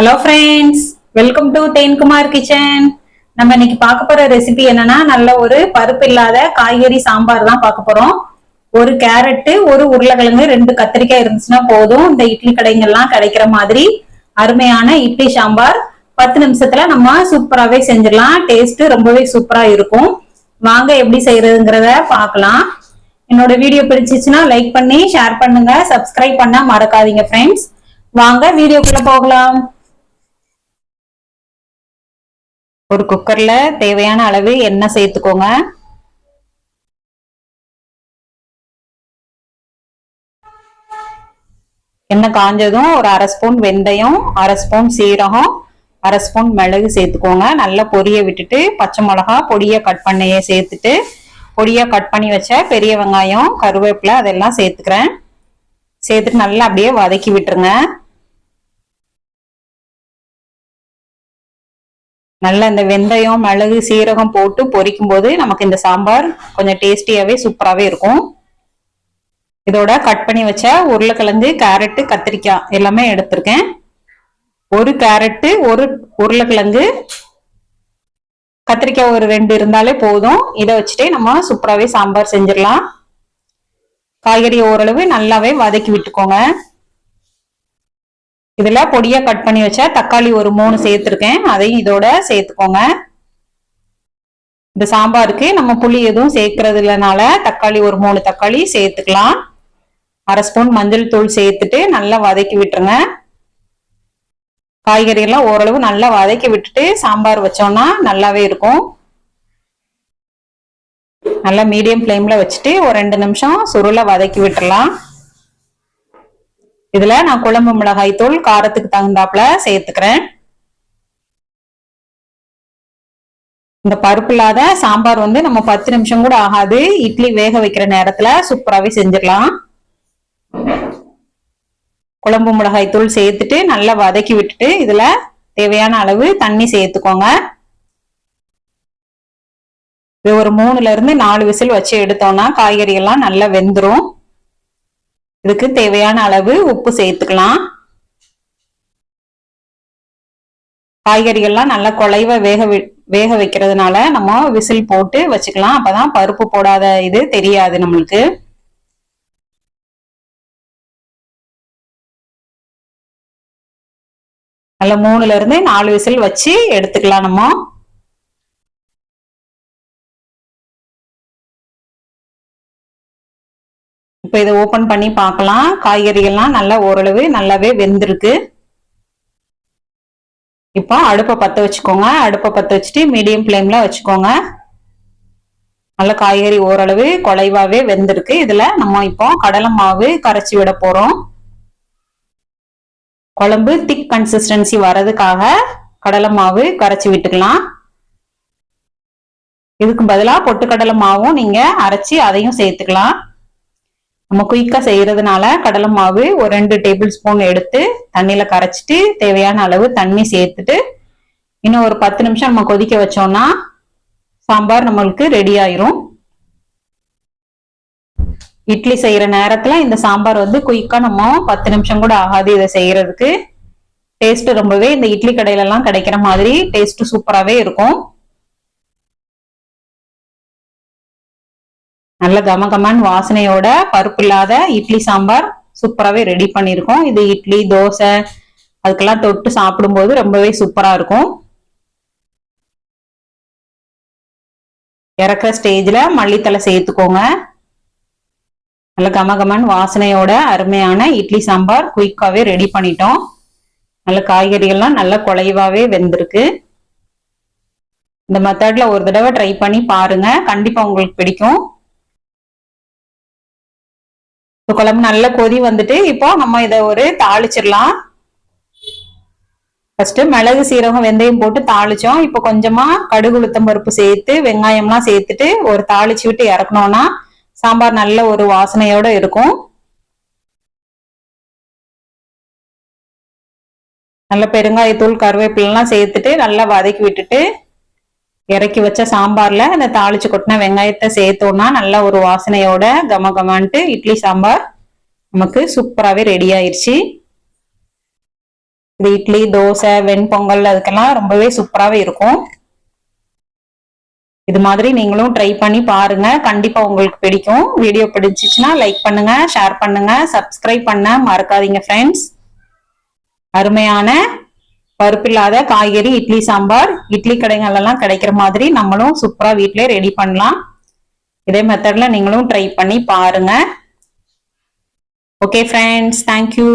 Hello friends welcome to Thenkumar kitchen நம்ம இன்னைக்கு பார்க்க போற ரெசிபி என்னன்னா நல்ல ஒரு பருப்பு இல்லாத காய்கறி சாம்பார் தான் பார்க்க போறோம். ஒரு கேரட்டு ஒரு உருளைக்கிழங்கு ரெண்டு கத்திரிக்காய் இருந்துச்சுன்னா போதும். இந்த இட்லி கடைங்கள்லாம் கிடைக்கிற மாதிரி அருமையான இட்லி சாம்பார். பத்து நிமிஷத்துல நம்ம சூப்பராகவே செஞ்சிடலாம். டேஸ்ட் ரொம்பவே சூப்பரா இருக்கும். வாங்க எப்படி செய்யறதுங்கிறத பார்க்கலாம். என்னோட வீடியோ பிடிச்சிச்சுன்னா லைக் பண்ணி ஷேர் பண்ணுங்க. சப்ஸ்கிரைப் பண்ண மறக்காதீங்க ஃப்ரெண்ட்ஸ் வாங்க வீடியோக்குள்ள போகலாம். ஒரு குக்கர்ல தேவையான அளவு எண்ணெய் சேர்த்துக்கோங்க. எண்ணெய் காஞ்சதும் ஒரு அரை ஸ்பூன் வெந்தயம் அரை ஸ்பூன் சீரகம் அரை ஸ்பூன் மிளகு சேர்த்துக்கோங்க. நல்லா பொரிய விட்டுட்டு பச்சை மிளகா பொடியை கட் பண்ணியே சேர்த்துட்டு பொடியை கட் பண்ணி வச்ச பெரிய வெங்காயம் கருவேப்பிலை அதெல்லாம் சேர்த்துக்கிறேன். சேர்த்துட்டு நல்லா அப்படியே வதக்கி விட்டுருங்க. நல்லா இந்த வெந்தயம் மிளகு சீரகம் போட்டு பொரிக்கும் போது நமக்கு இந்த சாம்பார் கொஞ்சம் டேஸ்டியாவே சூப்பராகவே இருக்கும். இதோட கட் பண்ணி வச்ச உருளைக்கிழங்கு கேரட்டு கத்திரிக்காய் எல்லாமே எடுத்திருக்கேன். ஒரு கேரட்டு ஒரு உருளைக்கிழங்கு கத்திரிக்காய் ஒரு ரெண்டு இருந்தாலே போதும். இதை வச்சுட்டே நம்ம சூப்பராகவே சாம்பார் செஞ்சிடலாம். காய்கறி ஓரளவு நல்லாவே வதக்கி விட்டுக்கோங்க. இதுல பொடியா கட் பண்ணி வச்ச தக்காளி ஒரு மூணு சேர்த்துருக்கேன். அதையும் இதோட சேர்த்துக்கோங்க. இந்த சாம்பாருக்கு நம்ம புளி எதுவும் சேர்க்கறது இல்லைனால தக்காளி ஒரு மூணு தக்காளி சேர்த்துக்கலாம். அரை ஸ்பூன் மஞ்சள் தூள் சேர்த்துட்டு நல்லா வதக்கி விட்டுருங்க. காய்கறி எல்லாம் ஓரளவு நல்லா வதக்கி விட்டுட்டு சாம்பார் வச்சோம்னா நல்லாவே இருக்கும். நல்லா மீடியம் ஃப்ளேம்ல வச்சுட்டு ஒரு ரெண்டு நிமிஷம் சுருளை வதக்கி விட்டுடலாம். இதுல நான் குழம்பு மிளகாய் தூள் காரத்துக்கு தகுந்தாப்புல சேர்த்துக்கிறேன். இந்த பருப்பு இல்லாத சாம்பார் வந்து நம்ம பத்து நிமிஷம் கூட ஆகாது. இட்லி வேக வைக்கிற நேரத்துல சூப்பராகவே செஞ்சிடலாம். குழம்பு மிளகாய் தூள் சேர்த்துட்டு நல்லா வதக்கி விட்டுட்டு இதுல தேவையான அளவு தண்ணி சேர்த்துக்கோங்க. இது ஒரு மூணுல இருந்து நாலு விசில் வச்சு எடுத்தோம்னா காய்கறி எல்லாம் நல்லா வெந்துரும். இதுக்கு தேவையான அளவு உப்பு சேர்த்துக்கலாம். காய்கறிகள்லாம் நல்லா குலைவ வேக வேக வைக்கிறதுனால நம்ம விசில் போட்டு வச்சுக்கலாம். அப்பதான் பருப்பு போடாத இது தெரியாது நம்மளுக்கு. நல்ல மூணுல இருந்து நாலு விசில் வச்சு எடுத்துக்கலாம் நம்ம. இப்ப இதை ஓபன் பண்ணி பார்க்கலாம். காய்கறிகள்லாம் நல்லா ஓரளவு நல்லாவே வெந்திருக்கு. இப்போ அடுப்பை பற்ற வச்சுக்கோங்க. அடுப்பை பற்ற வச்சுட்டு மீடியம் ஃப்ளேம்ல வச்சுக்கோங்க. நல்ல காய்கறி ஓரளவு குலைவாவே வெந்திருக்கு. இதுல நம்ம இப்போ கடலை மாவு கரைச்சி விட போறோம். குழம்பு திக் கன்சிஸ்டன்சி வர்றதுக்காக கடலை மாவு கரைச்சி விட்டுக்கலாம். இதுக்கு பதிலாக பொட்டுக்கடலை மாவும் நீங்க அரைச்சி அதையும் சேர்த்துக்கலாம். நம்ம குயிக்கா செய்யறதுனால கடலை மாவு ஒரு ரெண்டு டேபிள் ஸ்பூன் எடுத்து தண்ணியில கரைச்சிட்டு தேவையான அளவு தண்ணி சேர்த்துட்டு இன்னும் ஒரு பத்து நிமிஷம் நம்ம கொதிக்க வச்சோம்னா சாம்பார் நம்மளுக்கு ரெடி ஆயிரும். இட்லி செய்யற நேரத்துல இந்த சாம்பார் வந்து குயிக்கா நம்ம பத்து நிமிஷம் கூட ஆகாது இதை செய்யறதுக்கு. டேஸ்ட் ரொம்பவே இந்த இட்லி கடையில எல்லாம் கிடைக்கிற மாதிரி டேஸ்ட் சூப்பராகவே இருக்கும். நல்ல கமகமன் வாசனையோட பருப்பு இல்லாத இட்லி சாம்பார் சூப்பராகவே ரெடி பண்ணியிருக்கோம். இது இட்லி தோசை அதுக்கெல்லாம் தொட்டு சாப்பிடும்போது ரொம்பவே சூப்பராக இருக்கும். இறக்குற ஸ்டேஜில் மல்லித்தலை சேர்த்துக்கோங்க. நல்ல கமகமன் வாசனையோட அருமையான இட்லி சாம்பார் குயிக்காகவே ரெடி பண்ணிட்டோம். நல்ல காய்கறிகள்லாம் நல்ல குலைவாகவே வெந்திருக்கு. இந்த மெத்தடில் ஒரு தடவை ட்ரை பண்ணி பாருங்கள் கண்டிப்பாக உங்களுக்கு பிடிக்கும். குழம்பு நல்ல கொதி வந்துட்டு இப்போ நம்ம இதை ஒரு தாளிச்சிடலாம். ஃபர்ஸ்ட் மிளகு சீரகம் வெந்தயம் போட்டு தாளிச்சோம். இப்போ கொஞ்சமா கடுகு உளுத்தம் பருப்பு சேர்த்து வெங்காயம்லாம் சேர்த்துட்டு ஒரு தாளிச்சு விட்டு இறக்கணும்னா சாம்பார் நல்ல ஒரு வாசனையோட இருக்கும். நல்ல பெருங்காயத்தூள் கருவேப்பிலாம் சேர்த்துட்டு நல்லா வதக்கி விட்டுட்டு இறக்கி வச்ச சாம்பார்ல அந்த தாளிச்சு கொட்டின வெங்காயத்தை சேர்த்தோம்னா நல்ல ஒரு வாசனையோட கம கமான்ட்டு இட்லி சாம்பார் நமக்கு சூப்பராகவே ரெடி ஆயிடுச்சு இது இட்லி தோசை வெண்பொங்கல் அதுக்கெல்லாம் ரொம்பவே சூப்பராகவே இருக்கும். இது மாதிரி நீங்களும் ட்ரை பண்ணி பாருங்க. கண்டிப்பா உங்களுக்கு பிடிக்கும். வீடியோ பிடிச்சிச்சுன்னா லைக் பண்ணுங்க ஷேர் பண்ணுங்க சப்ஸ்கிரைப் பண்ண மறக்காதீங்க ஃப்ரெண்ட்ஸ் அருமையான பருப்பில்லாத காய்கறி இட்லி சாம்பார் இட்லி கடைகள் எல்லாம் கிடைக்கிற மாதிரி நம்மளும் சூப்பரா வீட்டிலேயே ரெடி பண்ணலாம். இதே மெத்தட்ல நீங்களும் ட்ரை பண்ணி பாருங்க. Okay friends thank you